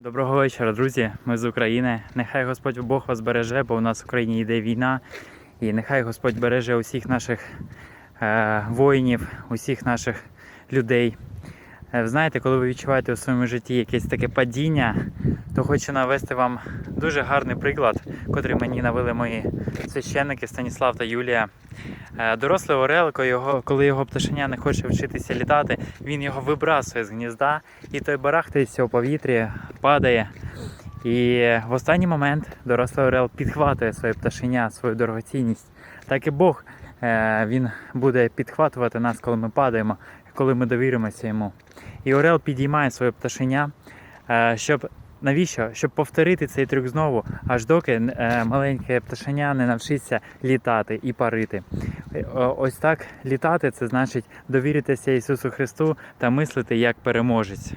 Доброго вечора, друзі. Ми з України. Нехай Господь Бог вас береже, бо у нас в Україні йде війна. І нехай Господь береже усіх наших е, воїнів, усіх наших людей. Е, знаєте, коли ви відчуваєте у своєму житті якесь таке падіння, то хочу навести вам дуже гарний приклад, котрий мені навели мої священники Станіслав та Юлія. Е, Дорослий Орел, коли його, коли його пташеня не хоче вчитися літати, він його вибрасує з гнізда, і той барахтається у повітрі, падає. І в останній момент дорослий Орел підхватує своє пташеня, свою дорогоцінність. Так і Бог е, він буде підхватувати нас, коли ми падаємо, коли ми довіримося йому. І Орел підіймає своє пташеня, е, щоб навіщо? Щоб повторити цей трюк знову, аж доки маленьке пташеня не навчиться літати і парити. Е, ось так літати це значить довіритися Ісусу Христу та мислити як переможець.